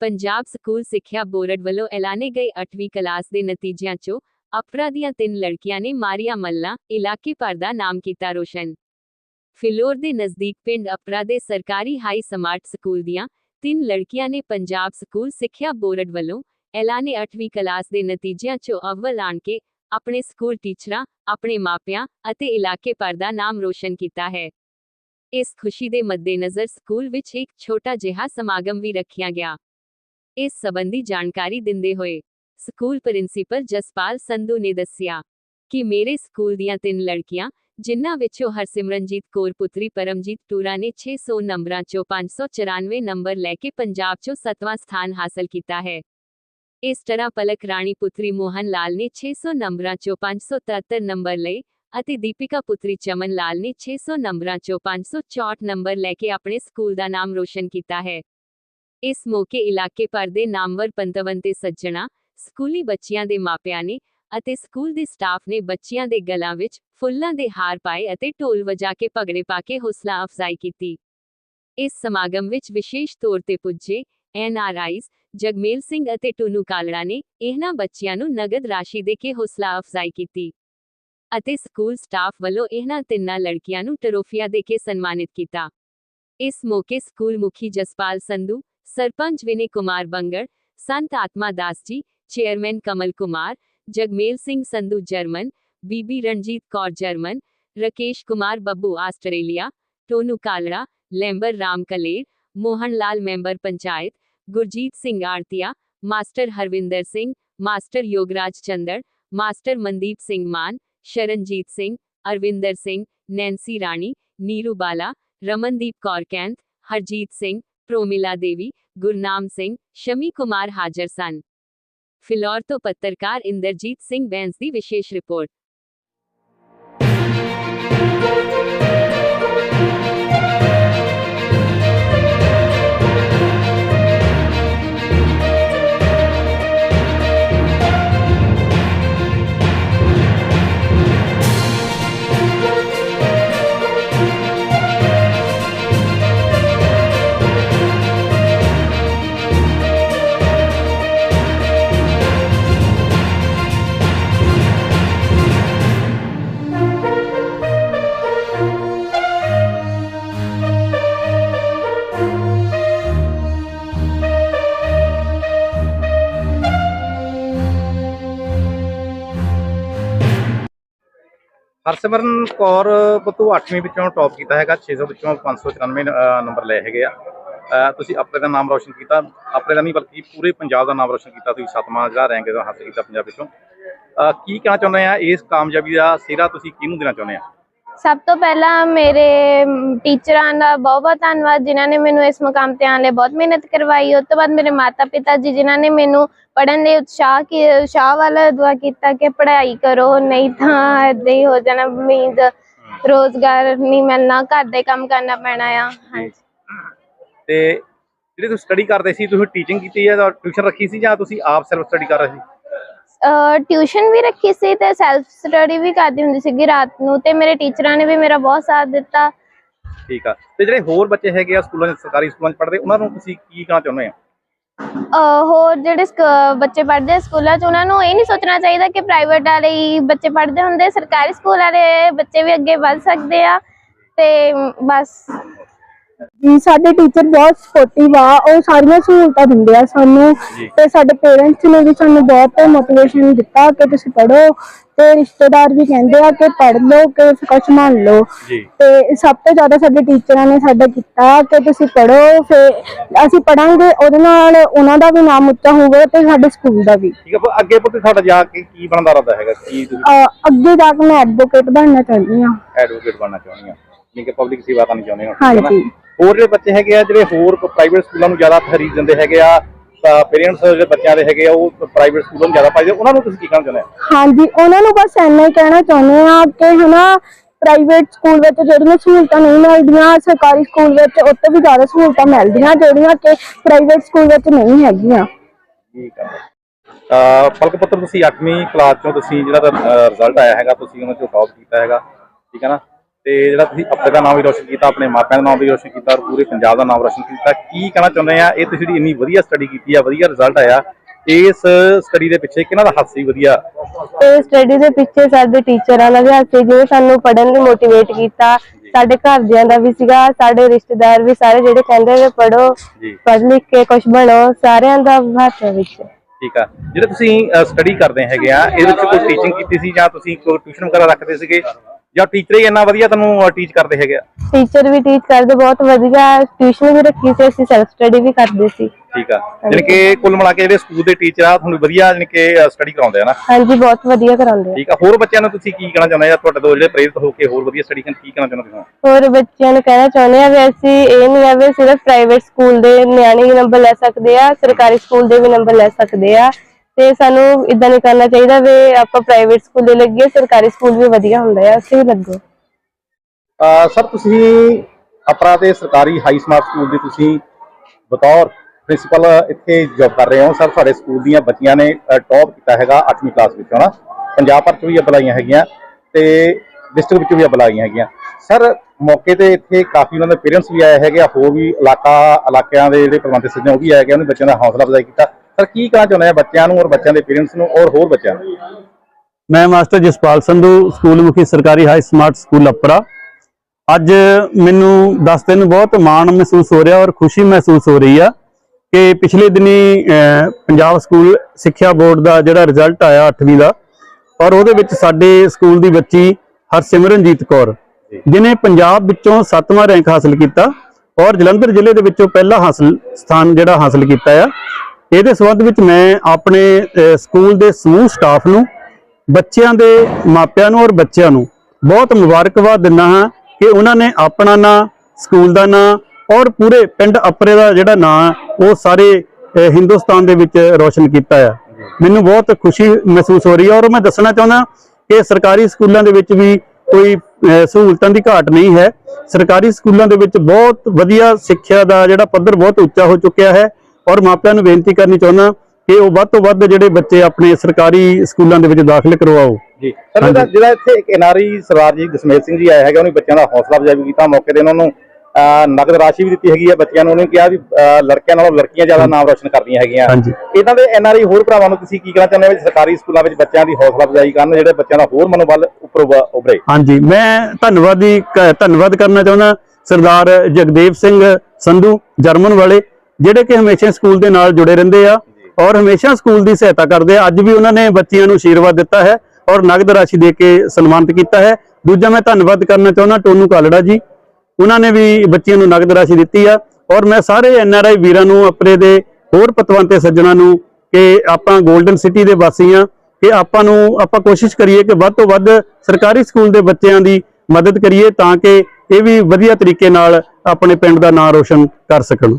Punjab school ਸਿੱਖਿਆ board ਵੱਲੋਂ ਐਲਾਨੇ ਗਏ 8ਵੀਂ ਕਲਾਸ ਦੇ ਨਤੀਜਿਆਂ 'ਚੋਂ ਅਪਰਾ ਦੀਆਂ ਤਿੰਨ ਲੜਕੀਆਂ ਨੇ ਮਾਰੀਆ ਮੱਲਾ, ਇਲਾਕੇ ਭਰ ਦਾ ਨਾਮ ਕੀਤਾ ਰੋਸ਼ਨ। ਫਿਲੌਰ ਦੇ ਨਜ਼ਦੀਕ ਪਿੰਡ ਅਪਰਾ ਦੇ ਸਰਕਾਰੀ ਹਾਈ ਸਮਾਰਟ ਸਕੂਲ ਦੀਆਂ ਤਿੰਨ ਲੜਕੀਆਂ ਨੇ ਪੰਜਾਬ ਸਕੂਲ ਸਿੱਖਿਆ ਬੋਰਡ ਵੱਲੋਂ ਐਲਾਨੇ 8ਵੀਂ ਕਲਾਸ ਦੇ ਨਤੀਜਿਆਂ 'ਚੋਂ ਅਵਲ ਆਣ ਕੇ ਆਪਣੇ ਸਕੂਲ ਟੀਚਰਾਂ, ਆਪਣੇ ਮਾਪਿਆਂ ਅਤੇ ਇਲਾਕੇ ਭਰ ਦਾ ਨਾਮ ਰੋਸ਼ਨ ਕੀਤਾ ਹੈ। ਇਸ ਖੁਸ਼ੀ ਦੇ ਮੱਦੇਨਜ਼ਰ ਸਕੂਲ ਵਿੱਚ ਇੱਕ ਛੋਟਾ ਜਿਹਾ ਸਮਾਗਮ ਵੀ ਰੱਖਿਆ ਗਿਆ। ਇਸ ਸਬੰਧੀ ਜਾਣਕਾਰੀ ਦਿੰਦੇ ਹੋਏ ਸਕੂਲ ਪ੍ਰਿੰਸੀਪਲ ਜਸਪਾਲ ਸੰਧੂ ਨੇ ਦੱਸਿਆ ਕਿ ਮੇਰੇ ਸਕੂਲ ਦੀਆਂ ਤਿੰਨ ਲੜਕੀਆਂ, ਜਿਨ੍ਹਾਂ ਵਿੱਚੋਂ ਹਰਸਿਮਰਨਜੀਤ ਕੌਰ ਪੁੱਤਰੀ ਪਰਮਜੀਤ ਟੂਰਾ ਨੇ 600 ਨੰਬਰਾਂ ਚੋਂ 594 ਨੰਬਰ ਲੈ ਕੇ ਪੰਜਾਬ 'ਚੋਂ 7ਵਾਂ ਸਥਾਨ ਹਾਸਲ ਕੀਤਾ ਹੈ। ਇਸ ਤਰ੍ਹਾਂ ਪਲਕ ਰਾਣੀ ਪੁੱਤਰੀ ਮੋਹਨ ਲਾਲ ਨੇ 600 ਨੰਬਰਾਂ ਚੋਂ 573 ਨੰਬਰ ਲਏ ਅਤੇ ਦੀਪਿਕਾ ਪੁੱਤਰੀ ਚਮਨ ਲਾਲ ਨੇ 600 ਨੰਬਰਾਂ ਚੋਂ 564 ਨੰਬਰ ਲੈ ਕੇ ਆਪਣੇ ਸਕੂਲ ਦਾ ਨਾਮ ਰੋਸ਼ਨ ਕੀਤਾ ਹੈ। ਇਸ ਮੌਕੇ ਇਲਾਕੇ ਭਰ ਦੇ ਨਾਮਵਰ ਪੰਤਵੰਤੇ ਸੱਜਣਾ, ਸਕੂਲੀ ਬੱਚਿਆਂ ਦੇ ਮਾਪਿਆਂ ਨੇ ਅਤੇ ਸਕੂਲ ਦੇ ਸਟਾਫ ਨੇ ਬੱਚਿਆਂ ਦੇ ਗਲਾਂ ਵਿੱਚ ਫੁੱਲਾਂ ਦੇ ਹਾਰ ਪਾਏ ਅਤੇ ਢੋਲ ਵਜਾ ਕੇ ਭੰਗੜੇ ਪਾ ਕੇ ਹੌਸਲਾ ਅਫਜ਼ਾਈ ਕੀਤੀ। ਇਸ ਸਮਾਗਮ ਵਿੱਚ ਵਿਸ਼ੇਸ਼ ਤੌਰ ਤੇ ਪੁੱਜੇ ਐਨਆਰਆਈਜ਼ ਜਗਮੇਲ ਸਿੰਘ ਅਤੇ ਟੂਨੂ ਕਾਲੜਾ ਨੇ ਇਹਨਾਂ ਬੱਚਿਆਂ ਨੂੰ ਨਗਦ ਰਾਸ਼ੀ ਦੇ ਕੇ ਹੌਸਲਾ ਅਫਜ਼ਾਈ ਕੀਤੀ ਅਤੇ ਸਕੂਲ ਸਟਾਫ ਵੱਲੋਂ ਇਹਨਾਂ ਤਿੰਨਾਂ ਲੜਕੀਆਂ ਨੂੰ ਟਰੋਫੀਆਂ ਦੇ ਕੇ ਸਨਮਾਨਿਤ ਕੀਤਾ। ਇਸ ਮੌਕੇ ਸਕੂਲ ਮੁਖੀ ਜਸਪਾਲ ਸੰਧੂ सरपंच विनय Kumar Bangar, Sant Atma Das ji chairman Kamal Kumar, Jagmel Singh Sandhu German, Bibi Ranjit Kaur German, Rakesh Kumar Babbu Australia, Tonu Kalra, lumbar Ram Kaler, Mohanlal member panchayat, Gurjit Singh आरतिया master Harvinder Singh, master Yograj Chandar, master Mandeep Singh Maan, Sharanjit Singh, Arvinder Singh, Nancy Rani Neeru Bala, Ramandeep Kaur कैंत, Harjit Singh Singh Promila Devi Gurnam Singh Shammi Kumar ਹਾਜ਼ਰ ਸਨ ਫਿਲੌਰ ਤੋਂ ਪੱਤਰਕਾਰ ਇੰਦਰਜੀਤ ਸਿੰਘ ਬੈਂਸ ਦੀ ਵਿਸ਼ੇਸ਼ ਹਰਸਿਮਰਨ ਕੌਰ ਬਤੂ 8ਵੀਂ ਵਿੱਚੋਂ top ਕੀਤਾ ਹੈਗਾ 600 ਵਿੱਚੋਂ 594 ਅਹ, ਨੰਬਰ ਲਏ ਹੈਗੇ ਆ। ਤੁਸੀਂ ਆਪਣੇ ਦਾ ਨਾਮ ਰੌਸ਼ਨ ਕੀਤਾ। ਆਪਣੇ ਦਾ ਨਹੀਂ ਬਲਕਿ ਪੂਰੇ ਪੰਜਾਬ ਦਾ ਨਾਮ ਰੌਸ਼ਨ ਕੀਤਾ। ਤੁਸੀਂ ਸੱਤਵਾਂ ਜਿਹੜਾ ਰੈਂਕ ਦਾ ਹਾਸਲ ਕੀਤਾ ਪੰਜਾਬ ਵਿੱਚੋਂ। ਕੀ ਕਹਿਣਾ ਚਾਹੁੰਦੇ ਆ ਇਸ ਕਾਮਯਾਬੀ ਦਾ ਸਿਹਰਾ ਤੁਸੀਂ ਕਿਹਨੂੰ ਦੇਣਾ ਚਾਹੁੰਦੇ ਆ? ਸਭ ਤੋਂ ਪਹਿਲਾਂ ਮੇਰੇ ਟੀਚਰਾਂ ਦਾ ਬਹੁਤ ਬਹੁਤ ਧੰਨਵਾਦ ਜਿਨ੍ਹਾਂ ਨੇ ਮੈਨੂੰ ਇਸ ਮੁਕਾਮ ਤੇ ਆਉਣ ਲਈ ਬਹੁਤ ਮਿਹਨਤ ਕਰਵਾਈ। ਉਸ ਤੋਂ ਬਾਅਦ ਮੇਰੇ ਮਾਤਾ ਪਿਤਾ ਜੀ ਜਿਨ੍ਹਾਂ ਨੇ ਮੈਨੂੰ ਪੜ੍ਹਨ ਲਈ ਉਤਸ਼ਾਹ ਕੀ ਉਤਸ਼ਾਹ ਵਾਲਾ ਦੁਆ ਕੀਤਾ ਕਿ ਪੜ੍ਹਾਈ ਕਰੋ ਨਹੀਂ ਤਾਂ ਏਦਾਂ ਹੀ ਹੋ ਜਾਣਾ ਮੀਨਜ਼ ਰੋਜ਼ਗਾਰ ਨਹੀਂ ਮਿਲਣਾ ਘਰ ਦੇ ਕੰਮ ਕਰਨਾ ਪੈਣਾ ਆ। ਹਾਂਜੀ ਤੇ ਜਿਹੜੇ ਤੁਸੀਂ ਸਟੱਡੀ ਕਰਦੇ ਸੀ ਤੁਸੀਂ ਟੀਚਿੰਗ ਕੀਤੀ ਹੈ ਜਾਂ ਟਿਊਸ਼ਨ ਰੱਖੀ ਸੀ ਜਾਂ ਤੁਸੀਂ ਆਪ ਸੈਲਫ ਸਟੱਡੀ ਕਰ ਰਹੇ ਸੀ? ਟਿਊਸ਼ਨ ਵੀ ਰੱਖੀ ਸੀ ਤੇ ਸੈਲਫ ਸਟੱਡੀ ਵੀ ਕਰਦੀ ਹੁੰਦੀ ਸੀਗੀ ਰਾਤ ਨੂੰ ਤੇ ਮੇਰੇ ਟੀਚਰਾਂ ਨੇ ਵੀ ਮੇਰਾ ਬਹੁਤ ਸਾਥ ਦਿੱਤਾ। ਠੀਕ ਆ। ਤੇ ਜਿਹੜੇ ਹੋਰ ਬੱਚੇ ਹੈਗੇ ਆ ਸਕੂਲਾਂ 'ਚ ਸਰਕਾਰੀ ਸਕੂਲਾਂ 'ਚ ਪੜ੍ਹਦੇ ਉਹਨਾਂ ਨੂੰ ਤੁਸੀਂ ਕੀ ਕਹਿਣਾ ਚਾਹੁੰਦੇ ਆ? ਹੋਰ ਜਿਹੜੇ ਬੱਚੇ ਪੜ੍ਹਦੇ ਆ ਸਕੂਲਾਂ 'ਚ ਉਹਨਾਂ ਨੂੰ ਇਹ ਨਹੀਂ ਸੋਚਣਾ ਚਾਹੀਦਾ ਕਿ ਪ੍ਰਾਈਵੇਟ ਵਾਲੇ ਹੀ ਬੱਚੇ ਪੜ੍ਹਦੇ ਹੁੰਦੇ ਸਰਕਾਰੀ ਸਕੂਲ ਵਾਲੇ ਬੱਚੇ ਵੀ ਅੱਗੇ ਵੱਧ ਸਕਦੇ ਆ ਤੇ ਬਸ। ਜੀ ਸਾਡੇ ਟੀਚਰ ਬਹੁਤ ਸਪੋਰਟਿਵ ਆ ਉਹ ਸਾਰੀਆਂ ਸਹੂਲਤਾਂ ਦਿੰਦੇ ਆ ਸਾਨੂੰ। ਤੇ ਸਾਡੇ ਪੇਰੈਂਟਸ ਨੇ ਵੀ ਸਾਨੂੰ ਬਹੁਤ ਮੋਟੀਵੇਸ਼ਨ ਦਿੱਤਾ ਕਿ ਤੁਸੀਂ ਪੜ੍ਹੋ ਤੇ ਰਿਸ਼ਤੇਦਾਰ ਵੀ ਕਹਿੰਦੇ ਆ ਕਿ ਪੜ੍ਹ ਲਓ ਕਿ ਕੁਛ ਮੰਨ ਲਓ। ਤੇ ਸਭ ਤੋਂ ਜ਼ਿਆਦਾ ਸਾਡੇ ਟੀਚਰਾਂ ਨੇ ਸਾਡਾ ਕੀਤਾ ਕਿ ਤੁਸੀਂ ਪੜ੍ਹੋ ਫਿਰ ਅਸੀਂ ਪੜਾਂਗੇ ਉਹਦੇ ਨਾਲ ਉਹਨਾਂ ਦਾ ਵੀ ਨਾਮ ਉੱਚਾ ਹੋਊਗਾ ਤੇ ਸਾਡੇ ਸਕੂਲ ਦਾ ਵੀ। ਠੀਕ ਆ ਪਰ ਅੱਗੇ ਪੁੱਤ ਤੁਹਾਡਾ ਜਾ ਕੇ ਕੀ ਬਣਦਾ ਰਹਦਾ ਹੈਗਾ? ਕੀ ਅੱਗੇ ਜਾ ਕੇ ਮੈਂ ਐਡਵੋਕੇਟ ਬਣਨਾ ਚਾਹੁੰਦੀ ਹਾਂ। ਐਡਵੋਕੇਟ ਬਣਨਾ ਚਾਹੁੰਦੇ ਆ ਨਹੀਂ ਕਿ ਪਬਲਿਕ ਸੇਵਾ ਕਰਨੀ ਚਾਹੁੰਦੇ ਹੋ। ਹਾਂਜੀ। ਹੋਰ ਜਿਹੜੇ ਬੱਚੇ ਹੈਗੇ ਆ ਜਿਹੜੇ ਹੋਰ ਪ੍ਰਾਈਵੇਟ ਸਕੂਲਾਂ ਨੂੰ ਜ਼ਿਆਦਾ ਤਰਜੀਹ ਦਿੰਦੇ ਹੈਗੇ ਆ ਪੇਰੈਂਟਸ ਜਿਹੜੇ ਬੱਚਿਆਂ ਦੇ ਹੈਗੇ ਆ ਉਹ ਪ੍ਰਾਈਵੇਟ ਸਕੂਲਾਂ ਨੂੰ ਜ਼ਿਆਦਾ ਪਾਈਦੇ ਉਹਨਾਂ ਨੂੰ ਤੁਸੀਂ ਕੀ ਕਹਿਣਾ ਚਾਹੁੰਦੇ ਆ? ਹਾਂਜੀ ਉਹਨਾਂ ਨੂੰ ਬਸ ਇੰਨਾ ਹੀ ਕਹਿਣਾ ਚਾਹੁੰਦੇ ਆ ਕਿ ਹਨਾ ਪ੍ਰਾਈਵੇਟ ਸਕੂਲ ਵਿੱਚ ਜਿਹੜੀਆਂ ਸਹੂਲਤਾਂ ਨਹੀਂ ਮਿਲਦੀਆਂ ਸਰਕਾਰੀ ਸਕੂਲ ਵਿੱਚ ਉਹ ਤੋਂ ਵੀ ਜ਼ਿਆਦਾ ਸਹੂਲਤਾਂ ਮਿਲਦੀਆਂ ਜਿਹੜੀਆਂ ਕਿ ਪ੍ਰਾਈਵੇਟ ਸਕੂਲ ਵਿੱਚ ਨਹੀਂ ਹੈਗੀਆਂ। ਠੀਕ ਆ। ਅਹ ਫਲਕ ਪੁੱਤਰ ਤੁਸੀਂ 8ਵੀਂ ਕਲਾਸ ਚੋਂ ਤੁਸੀਂ ਜਿਹੜਾ ਰਿਜ਼ਲਟ ਆਇਆ ਹੈਗਾ ਤੁਸੀਂ ਉਹਨਾਂ ਚੋਂ ਟੌਪ ਕੀਤਾ ਹੈਗਾ। ਠੀਕ ਹੈ ਨਾ? ਤੇ ਜਿਹੜਾ ਤੁਸੀਂ ਆਪਣੇ ਦਾ ਨਾਮ ਵੀ ਰੋਸ਼ਨ ਕੀਤਾ ਆਪਣੇ ਮਾਪਿਆਂ ਦਾ ਨਾਮ ਵੀ ਰੋਸ਼ਨ ਕੀਤਾ ਔਰ ਪੂਰੇ ਪੰਜਾਬ ਦਾ ਨਾਮ ਰੋਸ਼ਨ ਕੀਤਾ ਕੀ ਕਹਿਣਾ ਚਾਹੁੰਦੇ ਆ? ਇਹ ਤੁਸੀਂ ਜਿਹੜੀ ਇੰਨੀ ਵਧੀਆ ਸਟੱਡੀ ਕੀਤੀ ਆ ਵਧੀਆ ਰਿਜ਼ਲਟ ਆਇਆ ਇਸ ਸਟੱਡੀ ਦੇ ਪਿੱਛੇ ਕਿਹਨਾਂ ਦਾ ਹੱਥ ਸੀ ਵਧੀਆ? ਤੇ ਸਟੱਡੀ ਦੇ ਪਿੱਛੇ ਸਾਡੇ ਟੀਚਰਾਂ ਦਾ ਵੀ ਹੱਥ ਸੀ ਜਿਵੇਂ ਸਾਨੂੰ ਪੜ੍ਹਨ ਲਈ ਮੋਟੀਵੇਟ ਕੀਤਾ। ਸਾਡੇ ਘਰਦਿਆਂ ਦਾ ਵੀ ਸੀਗਾ ਸਾਡੇ ਰਿਸ਼ਤੇਦਾਰ ਵੀ ਸਾਰੇ ਜਿਹੜੇ ਕਹਿੰਦੇ ਨੇ ਪੜੋ ਜੀ। ਪੜ੍ਹ ਲਿਖ ਕੇ ਕੁਝ ਬਣੋ ਸਾਰਿਆਂ ਦਾ ਹੱਥ ਵਿੱਚ। ਠੀਕ ਆ। ਜਿਹੜੇ ਤੁਸੀਂ ਸਟੱਡੀ ਕਰਦੇ ਹੈਗੇ ਆ ਇਹਦੇ ਵਿੱਚ ਕੋਈ ਟੀਚਿੰਗ ਕੀਤੀ ਸੀ ਜਾਂ ਤੁਸੀਂ ਕੋਈ ਟਿਊਸ਼ਨ ਵਗੈਰਾ ਰੱਖਦੇ ਸੀਗੇ? ਜਾਂ ਟੀਚਰ ਹੀ ਇੰਨਾ ਵਧੀਆ ਤੁਹਾਨੂੰ ਟੀਚ ਕਰਦੇ ਹੈਗੇ ਆ? ਟੀਚਰ ਵੀ ਟੀਚ ਕਰਦੇ ਬਹੁਤ ਵਧੀਆ ਟਿਊਸ਼ਨ ਵੀ ਰੱਖੀ ਸੀ ਅਸੀਂ ਸੈਲਫ ਸਟੱਡੀ ਵੀ ਕਰਦੇ ਸੀ। ਠੀਕ ਆ। ਜਾਣੀ ਕਿ ਕੁੱਲ ਮਿਲਾ ਕੇ ਜਿਹੜੇ ਸਕੂਲ ਦੇ ਟੀਚਰ ਆ ਤੁਹਾਨੂੰ ਵਧੀਆ ਜਾਣੀ ਕਿ ਸਟੱਡੀ ਕਰਾਉਂਦੇ ਆ ਨਾ? ਹਾਂਜੀ ਬਹੁਤ ਵਧੀਆ ਕਰਾਉਂਦੇ ਆ। ਠੀਕ ਆ। ਹੋਰ ਬੱਚਿਆਂ ਨੂੰ ਤੁਸੀਂ ਕੀ ਕਹਿਣਾ ਚਾਹੁੰਦੇ ਆ? ਤੁਹਾਡੇ ਤੋਂ ਜਿਹੜੇ ਪ੍ਰੇਰਿਤ ਹੋ ਕੇ ਹੋਰ ਵਧੀਆ ਸਟੱਡੀ ਕਰਨ ਕੀ ਕਹਿਣਾ ਚਾਹੁੰਦੇ ਹੋ? ਹੋਰ ਬੱਚਿਆਂ ਨੂੰ ਕਹਿਣਾ ਚਾਹੁੰਦੇ ਆ ਵੀ ਅਸੀਂ ਇਹ ਨਹੀਂ ਆ ਵੀ ਸਿਰਫ ਪ੍ਰਾਈਵੇਟ ਸਕੂਲ ਦੇ ਨਿਆਣੇ ਹੀ ਨੰਬਰ ਲੈ ਸਕਦੇ ਆ ਸਰਕਾਰੀ ਸਕੂਲ ਦੇ ਵੀ ਨੰਬਰ ਲੈ ਸਕਦੇ ਆ। ਤੇ ਸਾਨੂੰ ਇਦਾਂ ਨਹੀਂ ਕਰਨਾ ਚਾਹੀਦਾ ਵੀ ਆਪਾਂ ਪ੍ਰਾਈਵੇਟ ਸਕੂਲ ਦੇ ਲੱਗੀਏ ਸਰਕਾਰੀ ਸਕੂਲ ਵੀ ਵਧੀਆ ਹੁੰਦਾ ਆ ਉੱਥੇ ਵੀ ਲੱਗੋ। ਸਰ, ਤੁਸੀਂ ਅਪਰਾ ਤੇ ਸਰਕਾਰੀ ਹਾਈ ਸਮਾਰਟ ਸਕੂਲ ਦੇ ਤੁਸੀਂ ਬਤੌਰ ਪ੍ਰਿੰਸੀਪਲ ਇੱਥੇ ਜੌਬ ਕਰ ਰਹੇ ਹੋ। ਸਰ, ਤੁਹਾਡੇ ਸਕੂਲ ਦੀਆਂ ਬੱਚੀਆਂ ਨੇ ਟੌਪ ਕੀਤਾ ਹੈਗਾ 8ਵੀਂ ਕਲਾਸ ਵਿੱਚ, ਹਨਾ? ਪੰਜਾਬ ਭਰ ਚ ਵੀ ਅਪਲਾਈਆਂ ਹੈਗੀਆਂ ਤੇ ਡਿਸਟ੍ਰਿਕਟ ਵਿੱਚ ਵੀ ਅਪਲਾਈਆਂ ਹੈਗੀਆਂ। ਸਰ, ਮੌਕੇ ਤੇ ਇੱਥੇ ਕਾਫੀ ਉਹਨਾਂ ਦੇ ਪੇਰੈਂਟਸ ਵੀ ਆਏ ਹੈਗੇ ਆ, ਹੋਰ ਵੀ ਇਲਾਕਾ, ਇਲਾਕਿਆਂ ਦੇ ਜਿਹੜੇ ਪ੍ਰਬੰਧਕ ਸੱਜਣ ਉਹ ਵੀ ਆਏ ਹੈਗੇ ਉਹਨਾਂ ਬੱਚਿਆਂ ਦਾ ਹੌਸਲਾ ਅਫਜ਼ਾਈ ਕੀਤਾ। ਸਰ ਕੀ ਕਹਿਣਾ ਚਾਹੁੰਦੇ ਆ ਬੱਚਿਆਂ ਨੂੰ ਔਰ ਬੱਚਿਆਂ ਦੇ ਪੇਰੈਂਟਸ ਨੂੰ ਔਰ ਹੋਰ ਬੱਚਿਆਂ ਨੂੰ? ਮੈਂ ਮਾਸਟਰ ਜਸਪਾਲ ਸੰਧੂ ਸਕੂਲ ਮੁਖੀ ਸਰਕਾਰੀ ਹਾਈ ਸਮਾਰਟ ਸਕੂਲ ਅਪਰਾ। ਅੱਜ ਮੈਨੂੰ ਦੱਸਦੇ ਨੂੰ ਬਹੁਤ ਮਾਣ ਮਹਿਸੂਸ ਹੋ ਰਿਹਾ ਔਰ ਖੁਸ਼ੀ ਮਹਿਸੂਸ ਹੋ ਰਹੀ ਆ ਕਿ ਪਿਛਲੇ ਦਿਨੀ ਪੰਜਾਬ ਸਕੂਲ ਸਿੱਖਿਆ ਬੋਰਡ ਦਾ ਜਿਹੜਾ ਰਿਜ਼ਲਟ ਆਇਆ 8ਵੀਂ ਦਾ ਔਰ ਉਹਦੇ ਵਿੱਚ ਸਾਡੇ ਸਕੂਲ ਦੀ ਬੱਚੀ ਹਰਸਿਮਰਨਜੀਤ ਕੌਰ ਜਿਨੇ ਪੰਜਾਬ ਵਿੱਚੋਂ 7ਵਾਂ ਰੈਂਕ ਹਾਸਲ ਕੀਤਾ ਔਰ ਜਲੰਧਰ ਜ਼ਿਲ੍ਹੇ ਦੇ ਵਿੱਚੋਂ ਪਹਿਲਾ ਹਾਸਲ ਸਥਾਨ ਜਿਹੜਾ ਹਾਸਲ ਕੀਤਾ ਆ। ਇਹਦੇ ਸੰਬੰਧ ਵਿੱਚ ਮੈਂ ਆਪਣੇ ਸਕੂਲ ਦੇ ਸਮੂਹ ਸਟਾਫ ਨੂੰ, ਬੱਚਿਆਂ ਦੇ ਮਾਪਿਆਂ ਨੂੰ ਔਰ ਬੱਚਿਆਂ ਨੂੰ ਬਹੁਤ ਮੁਬਾਰਕਬਾਦ ਦਿੰਦਾ ਹਾਂ ਕਿ ਉਹਨਾਂ ਨੇ ਆਪਣਾ ਨਾਂ, ਸਕੂਲ ਦਾ ਨਾਂ ਔਰ ਪੂਰੇ ਪਿੰਡ ਅਪਰੇ ਦਾ ਜਿਹੜਾ ਨਾਂ ਉਹ ਸਾਰੇ ਹਿੰਦੁਸਤਾਨ ਦੇ ਵਿੱਚ ਰੋਸ਼ਨ ਕੀਤਾ ਹੈ ਮੈਨੂੰ ਬਹੁਤ ਖੁਸ਼ੀ ਮਹਿਸੂਸ ਹੋ ਰਹੀ ਹੈ ਔਰ ਮੈਂ ਦੱਸਣਾ ਚਾਹੁੰਦਾ ਕਿ ਸਰਕਾਰੀ ਸਕੂਲਾਂ ਦੇ ਵਿੱਚ ਵੀ ਕੋਈ ਸਹੂਲਤਾਂ ਦੀ ਘਾਟ ਨਹੀਂ ਹੈ। ਸਰਕਾਰੀ ਸਕੂਲਾਂ ਦੇ ਵਿੱਚ ਬਹੁਤ ਵਧੀਆ ਸਿੱਖਿਆ ਦਾ ਜਿਹੜਾ ਪੱਧਰ ਬਹੁਤ ਉੱਚਾ ਹੋ ਚੁੱਕਿਆ ਹੈ। ਔਰ ਮਾਪਿਆਂ ਨੂੰ ਬੇਨਤੀ ਕਰਨੀ ਚਾਹੁੰਦਾ ਕਿ ਉਹ ਵੱਧ ਤੋਂ ਵੱਧ ਜਿਹੜੇ ਬੱਚੇ ਆਪਣੇ ਸਰਕਾਰੀ ਸਕੂਲਾਂ ਦੇ ਵਿੱਚ ਦਾਖਲ ਕਰਵਾਓ। ਜੀ। ਸਰ ਜਿਹੜਾ ਇੱਥੇ ਸਰਦਾਰ ਜੀ ਦਸ਼ਮੇਸ਼ ਸਿੰਘ ਜੀ ਆਏ ਹੈਗੇ ਉਹਨੇ ਬੱਚਿਆਂ ਦਾ ਹੌਸਲਾ ਅਫਜ਼ਾਈ ਕੀਤਾ। ਮੌਕੇ ਤੇ ਉਹਨਾਂ ਨੂੰ ਅਹ, ਨਗਦ ਰਾਸ਼ੀ ਵੀ ਦਿੱਤੀ ਹੈਗੀ ਹੈ ਬੱਚਿਆਂ ਨੂੰ। ਉਹਨੇ ਕਿਹਾ ਵੀ ਲੜਕਿਆਂ ਨਾਲੋਂ ਲੜਕੀਆਂ ਜ਼ਿਆਦਾ ਨਾਮ ਰੋਸ਼ਨ ਕਰਦੀਆਂ ਹੈਗੀਆਂ। ਇਦਾਂ ਦੇ ਐਨਆਰਈ ਹੋਰ ਭਰਾਵਾਂ ਨੂੰ ਤੁਸੀਂ ਕੀ ਕਹਿਣਾ ਚਾਹੁੰਦੇ ਹੋ ਵੀ ਸਰਕਾਰੀ ਸਕੂਲਾਂ ਵਿੱਚ ਬੱਚਿਆਂ ਦੀ ਹੌਸਲਾ ਅਫਜ਼ਾਈ ਕਰਨ ਜਿਹੜੇ ਬੱਚਿਆਂ ਦਾ ਹੋਰ ਮਨੋਬਲ ਉੱਪਰ ਉਭ- ਉਭਰੇ? ਹਾਂਜੀ। ਮੈਂ ਧੰਨਵਾਦੀ ਧੰਨਵਾਦ ਕਰਨਾ ਚਾਹੁੰਦਾ ਸਰਦਾਰ ਜਗਦੇਵ ਸਿੰਘ ਸੰਧੂ ਜਰਮਨ ਵਾਲੇ ਜਿਹੜੇ ਕਿ ਹਮੇਸ਼ਾ ਸਕੂਲ ਦੇ ਨਾਲ ਜੁੜੇ ਰਹਿੰਦੇ ਆ ਔਰ ਹਮੇਸ਼ਾ ਸਕੂਲ ਦੀ ਸਹਾਇਤਾ ਕਰਦੇ ਆ। ਅੱਜ ਵੀ ਉਹਨਾਂ ਨੇ ਬੱਚਿਆਂ ਨੂੰ ਆਸ਼ੀਰਵਾਦ ਦਿੱਤਾ ਹੈ ਔਰ ਨਗਦ ਰਾਸ਼ੀ ਦੇ ਕੇ ਸਨਮਾਨਿਤ ਕੀਤਾ ਹੈ। ਦੂਜਾ ਮੈਂ ਧੰਨਵਾਦ ਕਰਨਾ ਚਾਹੁੰਦਾ ਟੋਨੂ ਕਾਲੜਾ ਜੀ। ਉਹਨਾਂ ਨੇ ਵੀ ਬੱਚਿਆਂ ਨੂੰ ਨਗਦ ਰਾਸ਼ੀ ਦਿੱਤੀ ਆ ਔਰ ਮੈਂ ਸਾਰੇ ਐੱਨ ਆਰ ਆਈ ਵੀਰਾਂ ਨੂੰ, ਆਪਣੇ ਦੇ ਹੋਰ ਪਤਵੰਤੇ ਸੱਜਣਾ ਨੂੰ ਕਿ ਆਪਾਂ 골ਡਨ ਸਿਟੀ ਦੇ ਵਾਸੀ ਆ, ਕਿ ਆਪਾਂ ਨੂੰ ਆਪਾਂ ਕੋਸ਼ਿਸ਼ ਕਰੀਏ ਕਿ ਵੱਧ ਤੋਂ ਵੱਧ ਸਰਕਾਰੀ ਸਕੂਲ ਦੇ ਬੱਚਿਆਂ ਦੀ ਮਦਦ ਕਰੀਏ ਤਾਂ ਕਿ ਇਹ ਵੀ ਵਧੀਆ ਤਰੀਕੇ ਨਾਲ ਆਪਣੇ ਪਿੰਡ ਦਾ ਨਾਮ ਰੋਸ਼ਨ ਕਰ ਸਕਣ।